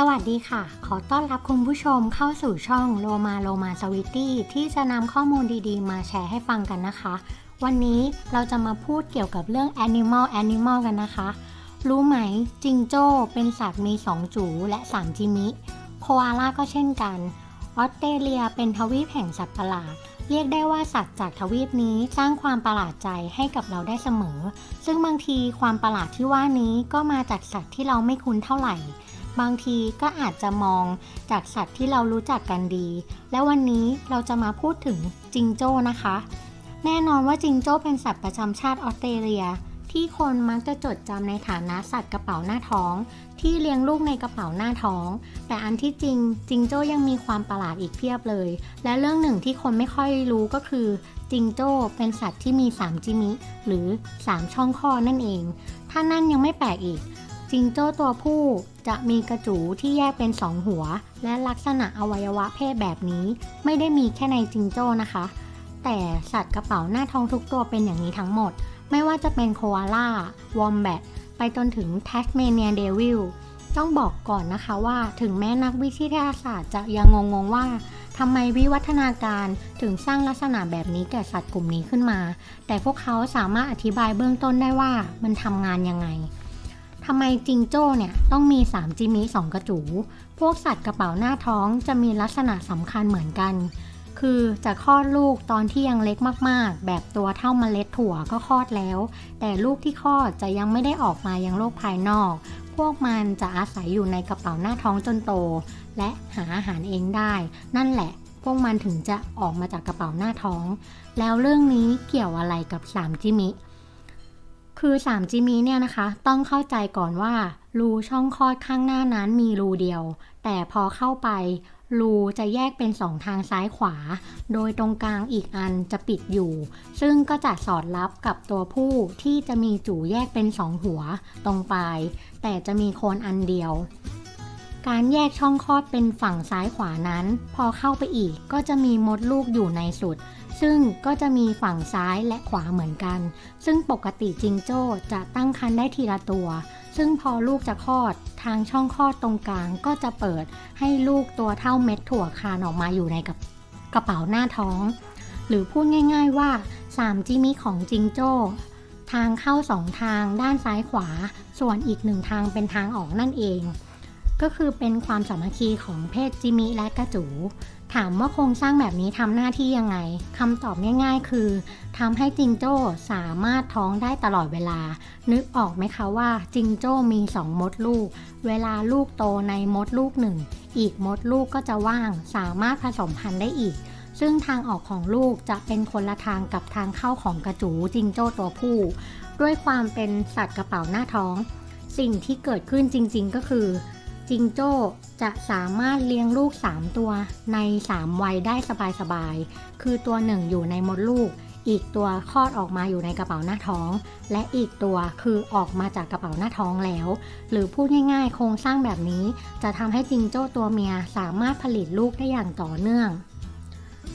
สวัสดีค่ะ ขอต้อนรับคุณผู้ชมเข้าสู่ช่องโลมาโลมาสวิตตี้ที่จะนำข้อมูลดีๆ มาแชร์ให้ฟังกันนะคะ วันนี้เราจะมาพูดเกี่ยวกับเรื่อง Animal Animal กันนะคะ รู้ไหมจิงโจ้เป็นสัตว์มี 2 จูและ 3 จิมิ โคอาล่าก็เช่นกัน ออสเตรเลียเป็นทวีปแห่งสัตว์ประหลาด เรียกได้ว่าสัตว์จากทวีปนี้สร้างความประหลาดใจให้กับเราได้เสมอ ซึ่งบางทีความประหลาดที่ว่านี้ก็มาจากสัตว์ที่เราไม่คุ้นเท่าไหร่ บางทีก็อาจจะมองจากสัตว์ที่เรารู้จักกันดี และวันนี้เราจะมาพูดถึงจิงโจ้นะคะ แน่นอนว่าจิงโจ้เป็นสัตว์ประจำชาติออสเตรเลีย ที่คนมักจะจดจำในฐานะสัตว์กระเป๋าหน้าท้อง ที่เลี้ยงลูกในกระเป๋าหน้าท้อง แต่อันที่จริงจิงโจ้ยังมีความประหลาดอีกเพียบเลย และเรื่องหนึ่งที่คนไม่ค่อยรู้ก็คือจิงโจ้เป็นสัตว์ที่มี 3 จิมิ หรือ 3 ช่องคลอนั่นเอง ถ้านั่นยังไม่แปลกอีก จิงโจ้ตัวผู้จะมีกระจูที่แยกเป็นสองหัว และลักษณะอวัยวะเพศแบบนี้ ไม่ได้มีแค่ในจิงโจ้นะคะ แต่สัตว์กระเป๋าหน้าท้องทุกตัวเป็นอย่างนี้ทั้งหมด ไม่ว่าจะเป็นโคอาล่าวอมแบทไปจนถึงแทสเมเนียเดวิลต้องบอกก่อนนะคะว่าถึงแม้นักวิทยาศาสตร์จะยังงงๆว่าทำไมวิวัฒนาการถึงสร้างลักษณะแบบนี้แก่สัตว์กลุ่มนี้ขึ้นมา แต่พวกเขาสามารถอธิบายเบื้องต้นได้ว่ามันทำงานยังไง ทำไมจิงโจ้เนี่ยต้องมี 3 จิมิ2กระจู พวกสัตว์กระเป๋าหน้าท้องจะมีลักษณะสำคัญเหมือนกัน คือจะคลอดลูกตอนที่ยังเล็กมากๆ แบบตัวเท่าเมล็ดถั่วก็คลอดแล้ว แต่ลูกที่คลอดจะยังไม่ได้ออกมายังโลกภายนอก พวกมันจะอาศัยอยู่ในกระเป๋าหน้าท้องจนโต และหาอาหารเองได้ นั่นแหละ พวกมันถึงจะออกมาจากกระเป๋าหน้าท้อง แล้วเรื่องนี้เกี่ยวอะไรกับ3จิมิ คือ 3 จิมีเนี่ยนะคะ ต้องเข้าใจก่อนว่า รูช่องคลอดข้างหน้านั้นมีรูเดียว แต่พอเข้าไป รูจะแยกเป็น 2 ทางซ้ายขวา โดยตรงกลางอีกอันจะปิดอยู่ ซึ่งก็จะสอดรับกับตัวผู้ที่จะมีจู่แยกเป็น 2 หัว ตรงปลาย แต่จะมีโคนอันเดียว การแยกช่องคลอดเป็นฝั่งซ้ายขวานั้น พอเข้าไปอีกก็จะมีมดลูกอยู่ในสุด ซึ่งก็จะมีฝั่งซ้ายและขวาเหมือนกัน ซึ่งปกติจิงโจ้จะตั้งครรภ์ได้ทีละตัว ซึ่งพอลูกจะคลอด ทางช่องคลอดตรงกลางก็จะเปิดให้ลูกตัวเท่าเม็ดถั่วคานออกมาอยู่ในกับกระเป๋าหน้าท้อง หรือพูดง่ายๆว่า3จิมิของจิงโจ้ทางเข้าสองทางด้านซ้ายขวา ส่วนอีกหนึ่งทางเป็นทางออกนั่นเอง ก็คือเป็นความสามัคคีของเพศจิมิและกระจู ถามว่าโครงสร้างแบบนี้ทำหน้าที่ยังไงคำตอบง่าย ๆ คือทำให้จิงโจ้สามารถท้องได้ตลอดเวลา นึกออกไหมคะว่าจิงโจ้มี 2 มดลูก เวลาลูกโตในมดลูกหนึ่งอีกมดลูกก็จะว่าง สามารถผสมพันธุ์ได้อีก ซึ่งทางออกของลูกจะเป็นคนละทางกับทางเข้าของกระจูจิงโจ้ตัวผู้ ด้วยความเป็นสัตว์กระเป๋าหน้าท้อง สิ่งที่เกิดขึ้นจริง ๆ ก็คือ จิงโจ้จะสามารถเลี้ยงลูก 3 ตัวใน 3 วัยได้สบายๆ คือตัวหนึ่งอยู่ในมดลูก อีกตัวคลอดออกมาอยู่ในกระเป๋าหน้าท้อง และอีกตัวคือออกมาจากกระเป๋าหน้าท้องแล้ว หรือพูดง่ายๆ โครงสร้างแบบนี้ จะทำให้จิงโจ้ตัวเมียสามารถผลิตลูกได้อย่างต่อเนื่อง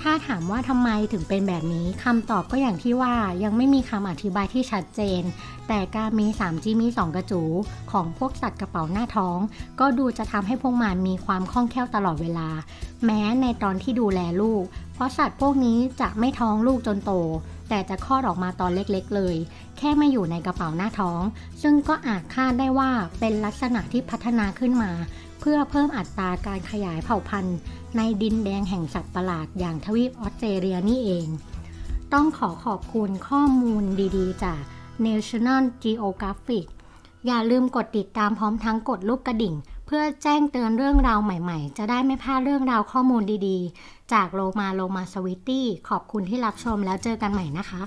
ถ้าถามว่าทำไมถึงเป็นแบบนี้คำตอบก็อย่างที่ว่ายังไม่มีคำอธิบายที่ชัดเจน แต่การมี3จีมี 2 กระจูของพวกสัตว์กระเป๋าหน้าท้อง ก็ดูจะทำให้พวกมันมีความคล่องแคล่วตลอดเวลา แม้ในตอนที่ดูแลลูก เพราะสัตว์พวกนี้จะไม่ท้องลูกจนโต แต่จะคลอดออกมาตอนเล็กๆเลย แค่มาอยู่ในกระเป๋าหน้าท้อง ซึ่งก็อาจคาดได้ว่าเป็นลักษณะที่พัฒนาขึ้นมา เพื่อเพิ่มอัตราการขยายเผ่าพันธุ์ ในดินแดงแห่งสัตว์ประหลาดอย่างทวีปออสเตรเลียนี่เอง ต้องขอขอบคุณข้อมูลดีๆ จาก National Geographic อย่าลืมกดติดตามพร้อมทั้งกดรูปกระดิ่ง พื่อแจ้งเตือนเรื่องราวใหม่ๆ จะได้ไม่พลาดเรื่องราวข้อมูลดีๆ จากโลมาโลมาสวิตตี้ขอบคุณที่รับชมแล้วเจอกันใหม่นะคะ